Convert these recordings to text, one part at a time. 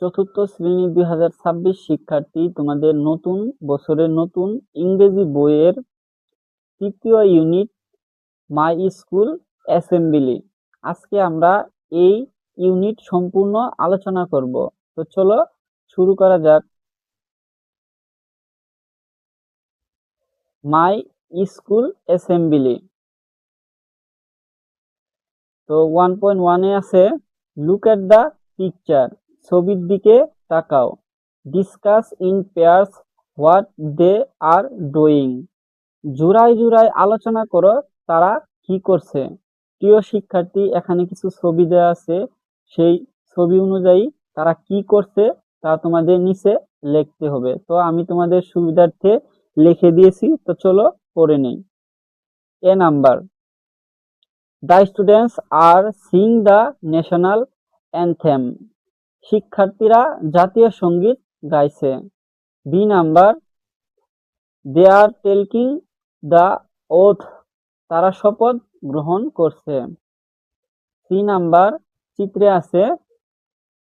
চতুর্থ শ্রেণি দুই হাজার ছাব্বিশ শিক্ষার্থী তোমাদের নতুন বছরের নতুন ইংরেজি বইয়ের তৃতীয় ইউনিট মাই স্কুল অ্যাসেম্বলি। আজকে আমরা এই ইউনিট সম্পূর্ণ আলোচনা করব। তো চলো শুরু করা যাক। My school assembly. তো ওয়ান পয়েন্ট ওয়ানে আছে, লুক এট দ্য পিকচার। ছবির দিকে তাকাও। Discuss in pairs what they are doing জোড়ায় জোড়ায় আলোচনা করো তারা কি করছে। প্রিয় শিক্ষার্থী, এখানে কিছু ছবি দেওয়া আছে। সেই ছবি অনুযায়ী তারা কি করছে তা তোমাদের নিচে লিখতে হবে। তো আমি তোমাদের সুবিধার্থে লিখে দিয়েছি। তো চলো পড়ে নেই। A number. The students are sing the national anthem শিক্ষার্থীরা জাতীয় সংগীত গাইছে। B number they are taking the oath তারা শপথ গ্রহণ করছে। সি নাম্বার চিত্রে আছে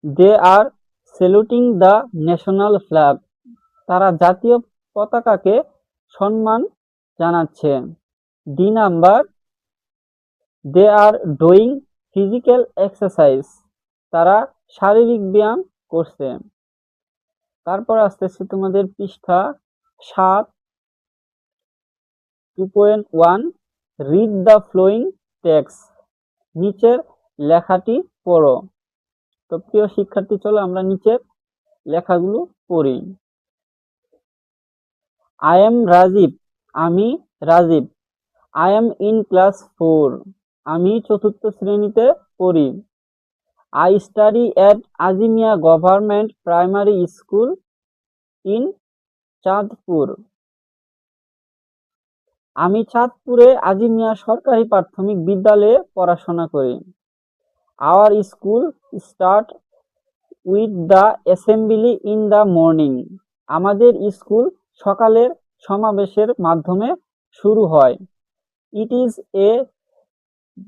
they are saluting the national flag তারা জাতীয় পতাকাকে সম্মান জানাচ্ছে। D number they are doing physical exercise তারা শারীরিক ব্যায়াম করছে। তারপর আসতেছে তোমাদের পৃষ্ঠা সাত two point one read the following text নিচের লেখাটি পড়ো। তো প্রিয় শিক্ষার্থী, চলো আমরা নিচের লেখাগুলো পড়ি। আই এম রাজীব আমি Rajiv I am in class four আমি চতুর্থ শ্রেণীতে পড়ি। I study at Azimia government primary school in Chandpur আমি চাঁদপুরে আজিমিয়া সরকারি প্রাথমিক বিদ্যালয়ে পড়াশোনা করি। Our school start with the assembly in the morning আমাদের স্কুল সকালের সমাবেশের মাধ্যমে শুরু হয়। It is a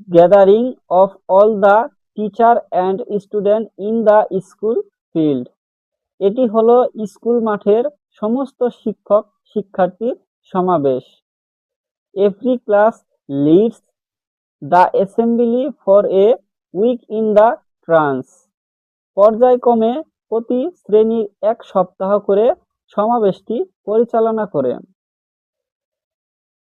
gathering of all the teacher and student in the school field এটি হলো স্কুল মাঠের সমস্ত শিক্ষক শিক্ষার্থীর সমাবেশ। Every class leads the assembly for a week in the turns পর্যায়ক্রমে প্রতি শ্রেণি এক সপ্তাহ করে সমাবেশটি পরিচালনা করে।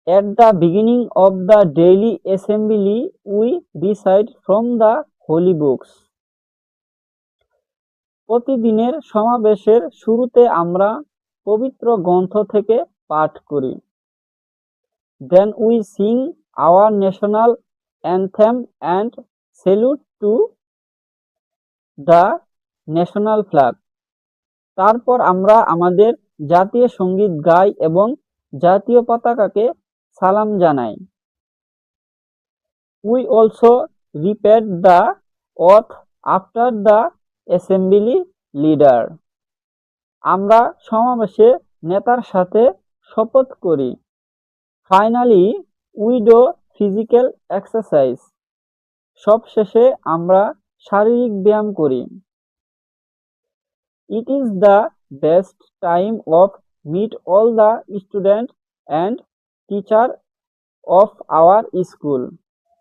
At the beginning of the daily assembly, we recite from the holy books প্রতিদিনের সমাবেশের শুরুতে আমরা পবিত্র গ্রন্থ থেকে পাঠ করি। Then we sing our national anthem and salute to the national flag তারপর আমরা আমাদের জাতীয় সংগীত গাই এবং জাতীয় পতাকাকে সালাম জানাই। We also repeat the oath after the assembly leader আমরা সমাবেশে নেতার সাথে শপথ করি। ফাইনালি উইডো ফিজিক্যাল এক্সারসাইজ সবশেষে আমরা শারীরিক ব্যায়াম করি। It is the best time of meet all the student and teacher of our school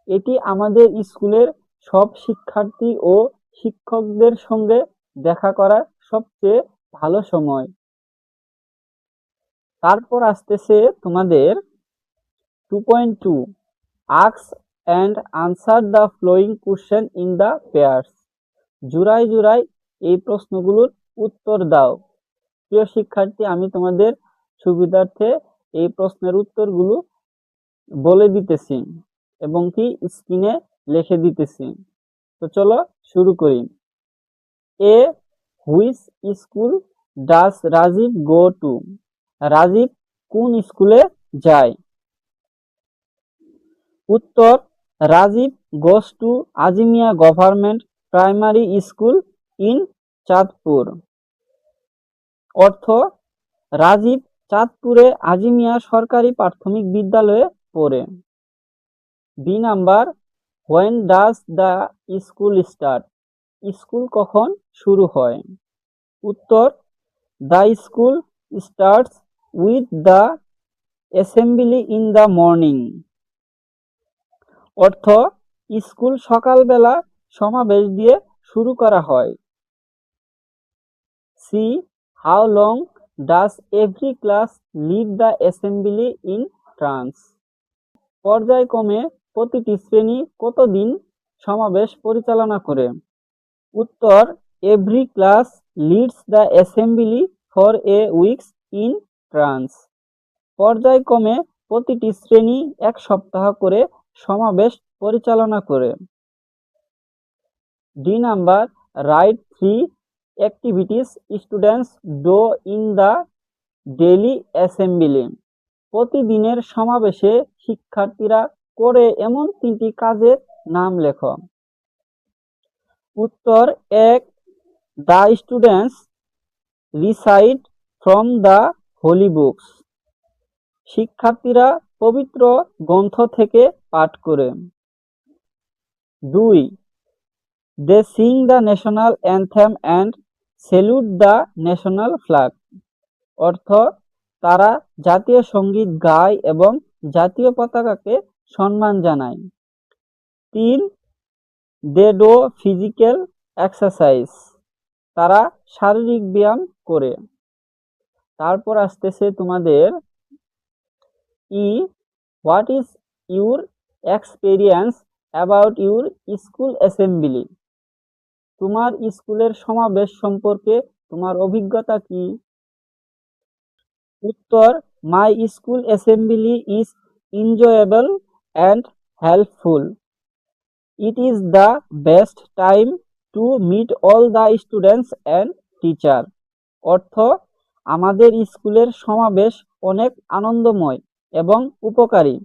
এটি আমাদের স্কুলের সব শিক্ষার্থী ও শিক্ষকদের সঙ্গে দেখা করার সবচেয়ে ভালো সময়। তারপর আসতেছে তোমাদের two point two আক্স and answer the following question in the pairs জুড়াই জুড়াই এই প্রশ্নগুলোর উত্তর দাও। প্রিয় শিক্ষার্থী, আমি তোমাদের সুবিধার্থে এই প্রশ্নের উত্তরগুলো বলে দিতেছি। এবং কি স্ক্রিনে লিখে দিতেছি। তো চলো শুরু করি। A which school does Rajiv go to? Rajiv কোন স্কুলে যায়? উত্তর, Rajiv goes to Azimia government primary school in Chandpur. অর্থ, রাজীব চাঁদপুরে আজিমিয়া সরকারি প্রাথমিক বিদ্যালয়ে পড়ে। B number when does the school start school কখন শুরু হয়? উত্তর the school starts with the assembly in the morning অর্থ স্কুল সকালবেলা সমাবেশ দিয়ে শুরু করা হয়। C how long does every class lead the assembly in turns পর্যায়ক্রমে প্রতিটি শ্রেণি কতদিন সমাবেশ পরিচালনা করে? উত্তর every class leads the assembly for a weeks in turns পর্যায়ক্রমে প্রতিটি শ্রেণি এক সপ্তাহ করে সমাবেশ পরিচালনা করে। D number write three activities students do in the daily assembly প্রতিদিনের সমাবেশে শিক্ষার্থীরা করে এমন তিনটি কাজের নাম লেখো। উত্তর এক, the students recite from the holy books. শিক্ষার্থীরা পবিত্র গ্রন্থ থেকে পাঠ করে। দুই, they sing the national anthem and salute the national flag. অর্থ, তারা জাতীয় সংগীত গায় এবং জাতীয় পতাকাকে সম্মান জানায় তিন দে ফিজিক্যাল এক্সারসাইজ। তারা শারীরিক ব্যায়াম করে। তারপর আসতেছে তোমাদের E, what is your experience about your school assembly? তোমার স্কুলের সমাবেশ সম্পর্কে তোমার অভিজ্ঞতা কি? উত্তর, my school assembly is enjoyable and helpful. It is the best time to meet all the students and teacher. অর্থ, আমাদের স্কুলের সমাবেশ অনেক আনন্দময় এবং উপকারী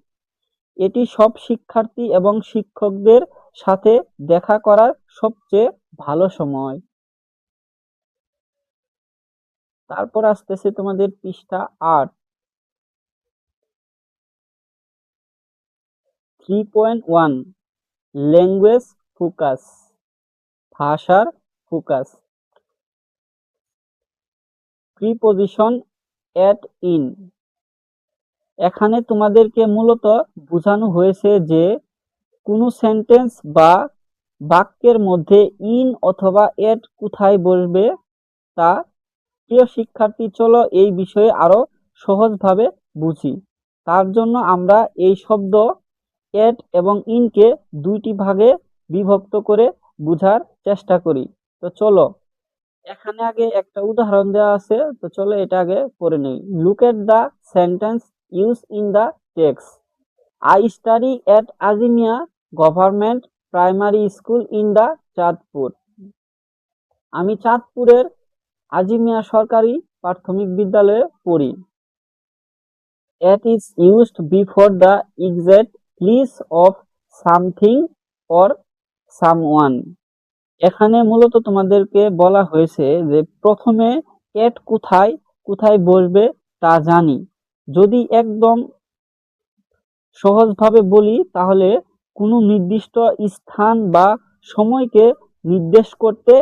এটি সব শিক্ষার্থী এবং শিক্ষকদের সাথে দেখা করার সবচেয়ে ভালো সময় তারপর আসতেছে তোমাদের পৃষ্ঠা আট three point one language focus ভাষার ফোকাস প্রিপোজিশন অ্যাট ইন এখানে তোমাদেরকে মূলত বোঝানো হয়েছে যে কোনো সেন্টেন্স বা বাক্যের মধ্যে ইন অথবা এট কোথায় বসবে তা প্রিয় শিক্ষার্থী, চলো এই বিষয়ে আরও সহজভাবে বুঝি। তার জন্য আমরা এই শব্দ এট এবং ইনকে দুইটি ভাগে বিভক্ত করে বুঝার চেষ্টা করি। তো চলো, এখানে আগে একটা উদাহরণ দেওয়া আছে, তো চলো এটা আগে করে নেই। Look at the sentence use in the text I study at Azimia government primary school in the Chandpur আমি চাঁদপুরের আজিমিয়া সরকারি প্রাথমিক বিদ্যালয়ে পড়ি। At is used before the exact place of something or someone এখানে মূলত তোমাদেরকে বলা হয়েছে যে প্রথমে এট কোথায় কোথায় বসবে তা জানি। যদি একদম সহজভাবে বলি, তাহলে কোনো নির্দিষ্ট স্থান বা সময়কে নির্দেশ করতে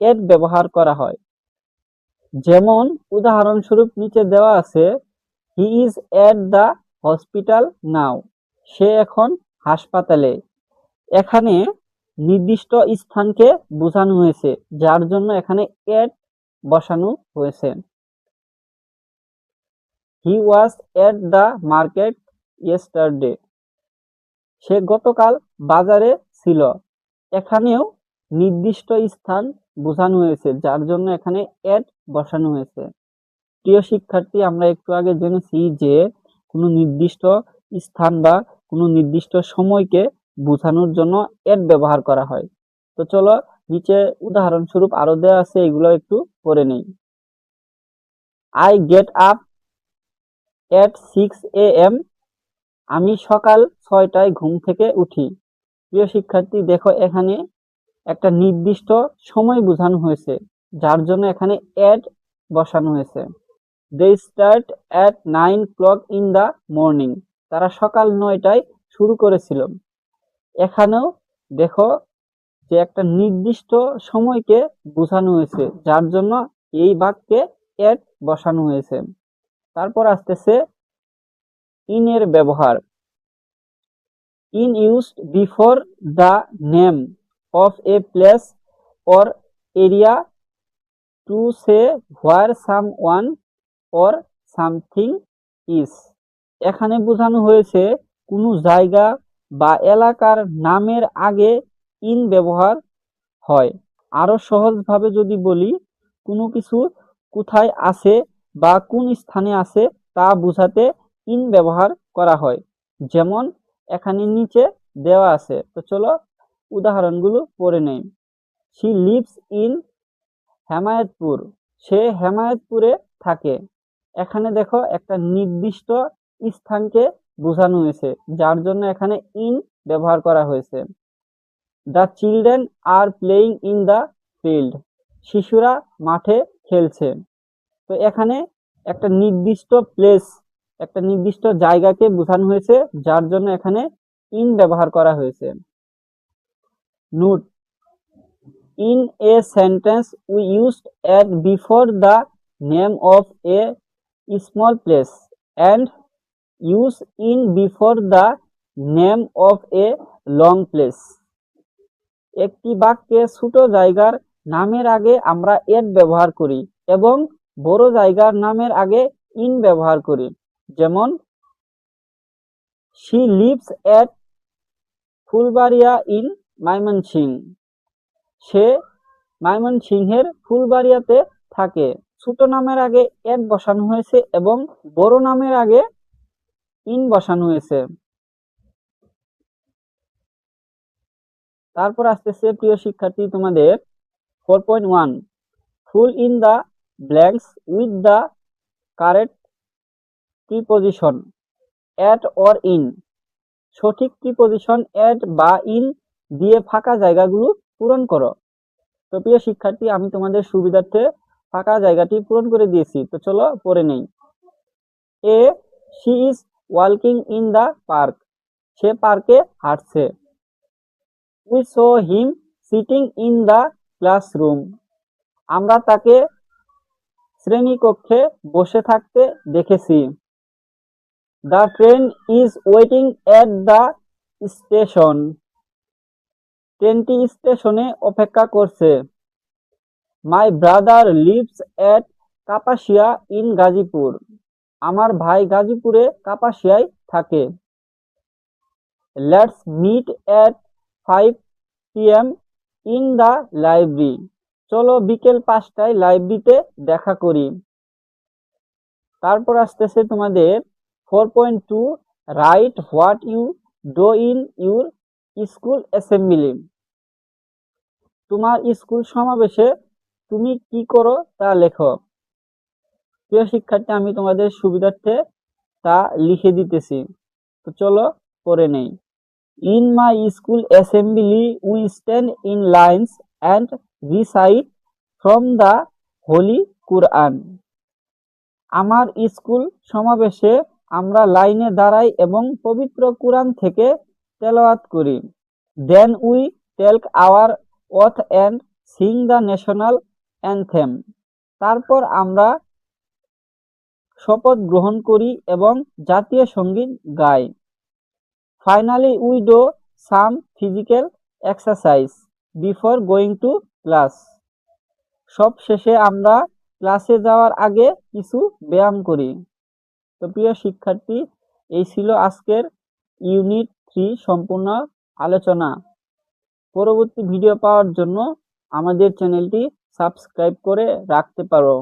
এট ব্যবহার করা হয়। যেমন উদাহরণস্বরূপ নিচে দেওয়া আছে he is at the hospital now সে এখন হাসপাতালে। এখানে নির্দিষ্ট স্থানকে বোঝানো হয়েছে, যার জন্য এখানে এট বসানো হয়েছে। He was at the market yesterday সে গতকাল বাজারে ছিল। এখানেও নির্দিষ্ট স্থান বোঝানো হয়েছে, যার জন্য এখানে এট বসানো হয়েছে। প্রিয় শিক্ষার্থী, আমরা একটু আগে জেনেছি যে কোনো নির্দিষ্ট স্থান বা কোনো নির্দিষ্ট সময়কে বোঝানোর জন্য এড ব্যবহার করা হয়। তো চলো নিচে উদাহরণস্বরূপ আরও দেওয়া আছে, এগুলো একটু পড়ে নেই। I get up at six A M আমি সকাল ছয়টায় ঘুম থেকে উঠি। প্রিয় শিক্ষার্থী, দেখো এখানে একটা নির্দিষ্ট সময় বোঝানো হয়েছে, যার জন্য এখানে অ্যাড বসানো হয়েছে। They start at nine clock in the morning তারা সকাল নয়টায় শুরু করেছিল। এখানেও দেখো যে একটা নির্দিষ্ট সময়কে বোঝানো হয়েছে, যার জন্য এই বাক্যে এট বসানো হয়েছে। তারপর আসতেছে ইন এর ব্যবহার। In used before the name of a place or area to say where some one or something is. এখানে বোঝানো হয়েছে কোনো জায়গা বা এলাকার নামের আগে ইন ব্যবহার হয়। আরও সহজভাবে যদি বলি, কোনো কিছু কোথায় আছে বা কোন স্থানে আছে তা বোঝাতে ইন ব্যবহার করা হয়। যেমন, এখানে নিচে দেওয়া আছে। তো চলো উদাহরণগুলো পড়ে নেই। She lives in Hemayetpur. সে হেমায়তপুরে থাকে। এখানে দেখো একটা নির্দিষ্ট স্থানকে বোঝানো হয়েছে, যার জন্য এখানে ইন ব্যবহার করা হয়েছে। The children are playing in the field শিশুরা মাঠে খেলছে। তো এখানে একটা নির্দিষ্ট প্লেস একটা নির্দিষ্ট জায়গাকে বোঝানো হয়েছে, যার জন্য এখানে ইন ব্যবহার করা হয়েছে। Note in a sentence we used at before the name of a small place and use in before the name of a long place একটি বাক্যে ছোট জায়গার নামের আগে আমরা এট ব্যবহার করি এবং বড় জায়গার নামের আগে ইন ব্যবহার করি। যেমন she lives at Phulbaria in Mymensingh সে ময়মনসিংহের ফুলবাড়িয়াতে থাকে। ছোট নামের আগে এট বসানো হয়েছে এবং বড় নামের আগে ইন বসানো হয়েছে। তারপর আসতেছে, প্রিয় শিক্ষার্থী, তোমাদের four point one fill in the blanks with the correct preposition at or in সঠিক প্রিপোজিশন অ্যাট বা ইন দিয়ে ফাঁকা জায়গাগুলো পূরণ করো। তো প্রিয় শিক্ষার্থী, আমি তোমাদের সুবিধার্থে ফাঁকা জায়গাটি পূরণ করে দিয়েছি। তো চলো, পড়ে নেই। এ শি ইজ ওয়ালকিং ইন দ্য পার্ক। সে পার্কে হাঁটছে। We saw him sitting in the classroom. আমরা তাকে শ্রেণীকক্ষে বসে থাকতে দেখেছি। The train is waiting at the station. ট্রেনটি স্টেশনে অপেক্ষা করছে। My brother lives at Kapasia in Gazipur. আমার ভাই গাজীপুরে কাপাসিয়ায় থাকে। Let's meet at five PM in the library চলো বিকেল পাঁচটায় লাইব্রেরিতে দেখা করি। তারপর আসতেছে তোমাদের four point two write what you do in your school assembly তোমার স্কুল সমাবেশে তুমি কি করো তা লেখো। প্রিয় শিক্ষার্থী, আমি তোমাদের সুবিধার্থে তা লিখে দিতেছি। তো চলো পড়ে নেই। In my school assembly we stand in lines and recite from the holy Quran আমার স্কুল সমাবেশে আমরা লাইনে দাঁড়াই এবং পবিত্র কুরআন থেকে তেলাওয়াত করি। Then we take our oath and sing the national anthem তারপর আমরা শপথ গ্রহণ করি এবং জাতীয় সংগীত গাই। Finally we do some physical exercise before going to class সব শেষে আমরা ক্লাসে যাওয়ার আগে কিছু ব্যায়াম করি। তো প্রিয় শিক্ষার্থী, এই ছিল আজকের ইউনিট থ্রি সম্পূর্ণ আলোচনা। পরবর্তী ভিডিও পাওয়ার জন্য আমাদের চ্যানেলটি সাবস্ক্রাইব করে রাখতে পারো।